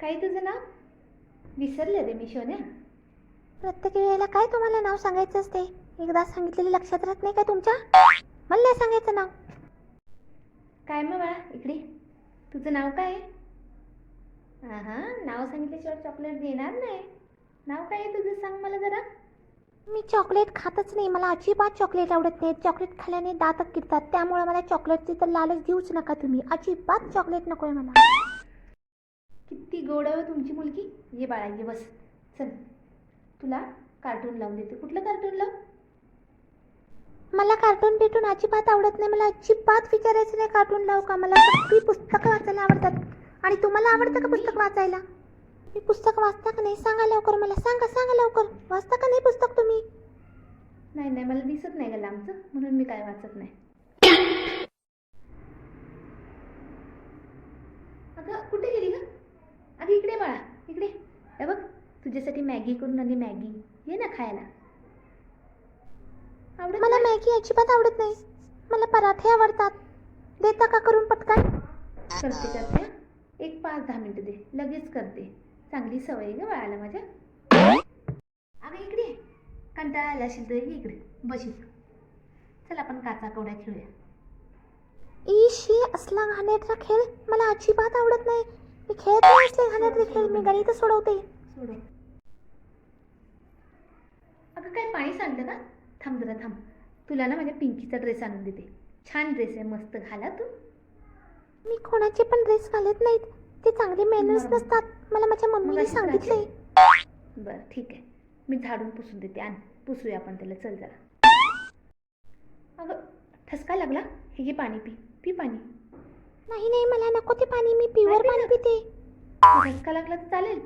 काय तुझं नाव? विसरले रे मी शोन्या प्रत्येक वेळेला काय तुम्हाला नाव सांगायचं असते? एकदा सांगितलेलं लक्षात राहत नाही काय तुमच्या? मला नाही सांगायचं नाव. काय मग बाळा इकडे. तुझं नाव काय आहे? हां हां नाव सांगितल्याशिवाय चॉकलेट देणार नाही. नाव काय आहे तुझं सांग मला जरा. मी चॉकलेट खातच नाही. मला अजिबात चॉकलेट आवडत नाही. चॉकलेट खाल्ल्याने दात किडतात त्यामुळे मला चॉकलेटची तर लालच देऊच नका तुम्ही. अजिबात चॉकलेट नको आहे मला. किती गोड आहे तुमची मुलगी? ये बाळा ये बस. चल. तुला कार्टून लावून देते. कुठलं कार्टून लाव? मला कार्टून भेटून अजिबात आवडत नाही. मला अजिबात विचारायचं नाही कार्टून लावू का? मला सगळी पुस्तकं वाचायला आवडतात. आणि तुम्हाला आवडतं का पुस्तक वाचायला? मी पुस्तक वाचता का नाही? सांगा लवकर मला. सांगा सांगा लवकर. वाचता का नाही पुस्तक तुम्ही? नाही नाही. मला दिसत नाही गं लांबचं. म्हणून मी काय वाचत नाही. अगं कुठे गेली ग? इकडे बाळा इकडे. हे बघ तुझ्यासाठी मॅगी करून आणि मॅगी. ये ना खायला. आवडत मला? मॅगी अजिबात आवडत नाही. मला पराठे आवडतात. देता का करून पटकन? करते करते. एक पाच दहा मिनिटं दे. लगेच करते. चांगली सवय ग बाळाला माझ्या. अगं इकडे. कंटाळा आला असेल तर इकडे. बशी. चल आपण काचा कवड्या खेळूया. ईशी असला घाणेरडा खेळ मला अजिबात आवडत नाही. मी खेळत नाही असले खेळ मी गणित सोडवते. सोडव अगं काय पाणी सांगतं का थांब जरा थांब. तुला ना माझ्या पिंकीचा ड्रेस आणून देते. छान ड्रेस आहे मस्त घाला तू. मी कोणाचे पण ड्रेस घालत नाहीत. ते चांगले मॅनर्स बरोबर. नसतात. मला माझ्या मम्मीने सांगितलंय. बरं ठीक आहे. मी झाडून पुसून देते. आण पुसूया आपण त्याला. चल जरा. अगं ठसका लागला? हे घे पाणी पी. पी पाणी. नाही नाही मला नको ते पाणी. मी प्युअर पाणी. पिते. ठसका लागला तर चालेल.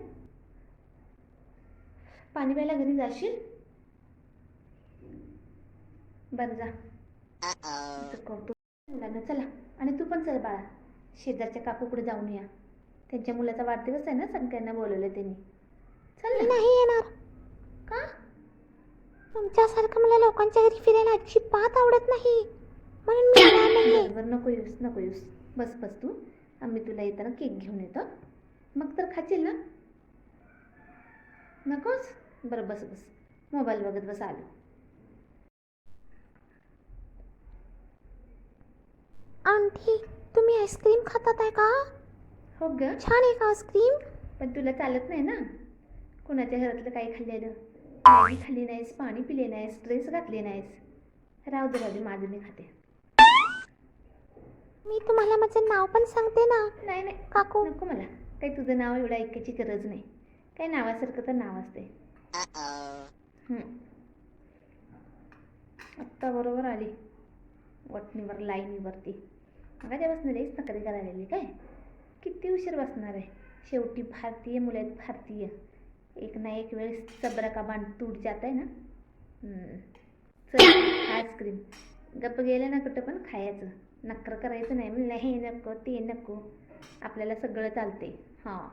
पाणी प्यायला घरी जाशील? बरं जा. करतो मुलांना चला. आणि तू पण चल बाळा. शेजारच्या काकूकडे जाऊन या. त्यांच्या मुलाचा वाढदिवस आहे ना सगळ्यांना बोलवलं त्यांनी. चल नाही येणार. का? तुमच्यासारखं मला लोकांच्या घरी फिरायला अजिबात आवडत नाही. म्हणून मी नको येऊस नको येऊस. बस बस तू आम्ही तुला येताना केक घेऊन येतो. मग तर खाशील ना? नकोस? बरं बस बस. मोबाईल बघत बस आलो. आंटी तुम्ही आईस्क्रीम खातात आहे का? हो ग. छान आहे का आईस्क्रीम? पण तुला चालत नाही ना? कोणाच्या घरातलं काही खाल्लेलं खाल्ली नाहीस पाणी पिले नाहीस ड्रेस घातले नाहीस. राहू दे राहू दे माझं मी खाते. मी तुम्हाला माझं नाव पण सांगते ना. नाही नाही. काकू. नको मला. काही तुझं नाव एवढं ऐकायची गरज नाही. काही नावासारखं तर नाव असते हम्म. आत्ता बरोबर आली. वटणीवर लाईनीवरती. मग बसणार आहेस नकरी करायला आली काय? किती उशीर बसणार आहे? शेवटी भारतीय मुलं आहेत भारतीय. एक ना एक वेळेस चबरा का बांध तूट जात आहे ना. चल आईस्क्रीम गप्प गेलं ना कुठं पण खायचं. नकर करायचं नाही. म्हणलं हे नको ते नको. आपल्याला सगळं चालते हां.